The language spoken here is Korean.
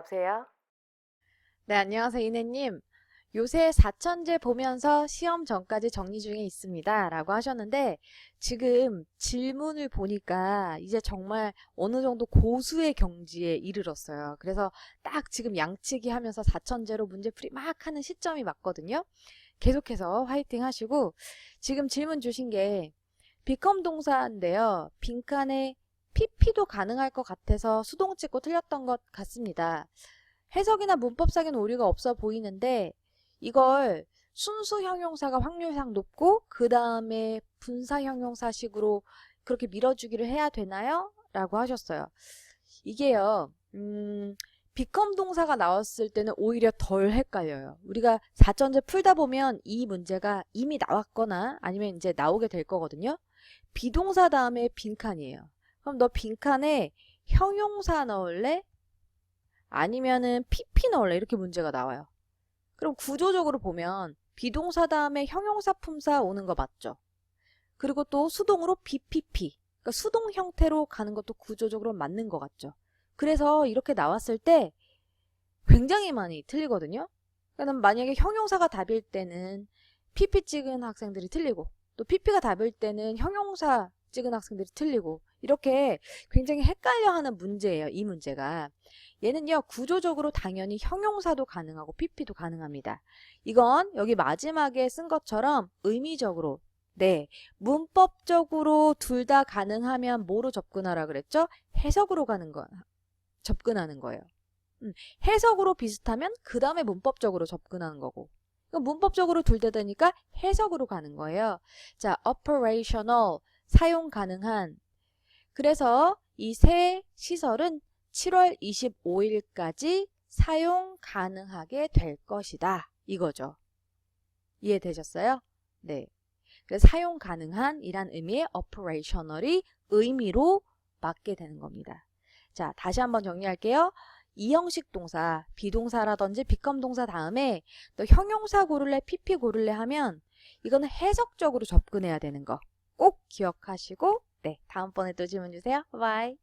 여보세요? 네, 안녕하세요, 이내님. 요새 사천제 보면서 시험 전까지 정리 중에 있습니다. 라고 하셨는데, 지금 질문을 보니까 이제 정말 어느 정도 고수의 경지에 이르렀어요. 그래서 딱 지금 양치기 하면서 사천제로 문제 풀이 막 하는 시점이 맞거든요. 계속해서 화이팅 하시고, 지금 질문 주신 게 비컴 동사인데요. 빈칸에 PP도 가능할 것 같아서 수동 찍고 틀렸던 것 같습니다. 해석이나 문법상에는 오류가 없어 보이는데 이걸 순수 형용사가 확률상 높고 그 다음에 분사 형용사식으로 그렇게 밀어주기를 해야 되나요? 라고 하셨어요. 이게요, 음, 비컴 동사가 나왔을 때는 오히려 덜 헷갈려요. 우리가 사전제 풀다 보면 이 문제가 이미 나왔거나 아니면 이제 나오게 될 거거든요. 비동사 다음에 빈칸이에요. 그럼 너 빈칸에 형용사 넣을래? 아니면은 PP 넣을래? 이렇게 문제가 나와요. 그럼 구조적으로 보면 비동사 다음에 형용사 품사 오는 거 맞죠? 그리고 또 수동으로 BPP, 그러니까 수동 형태로 가는 것도 구조적으로 맞는 것 같죠? 그래서 이렇게 나왔을 때 굉장히 많이 틀리거든요? 그러니까 만약에 형용사가 답일 때는 PP 찍은 학생들이 틀리고 또 PP가 답일 때는 형용사 찍은 학생들이 틀리고 이렇게 굉장히 헷갈려하는 문제예요. 이 문제가. 얘는요. 구조적으로 당연히 형용사도 가능하고 PP도 가능합니다. 이건 여기 마지막에 쓴 것처럼 의미적으로 네, 문법적으로 둘 다 가능하면 뭐로 접근하라 그랬죠? 해석으로 가는 거 접근하는 거예요. 음, 해석으로 비슷하면 그 다음에 문법적으로 접근하는 거고 그럼 문법적으로 둘 다 되니까 해석으로 가는 거예요. 자, operational 사용 가능한 그래서 이 새 시설은 7월 25일까지 사용 가능하게 될 것이다. 이거죠. 이해되셨어요? 네. 그래서 사용 가능한 이란 의미의 operational이 의미로 맞게 되는 겁니다. 자, 다시 한번 정리할게요. 이 형식 동사, 비동사라든지 비컴 동사 다음에 또 형용사 고를래, PP 고를래 하면 이거는 해석적으로 접근해야 되는 거 꼭 기억하시고 네, 다음번에 또 질문 주세요. 바이.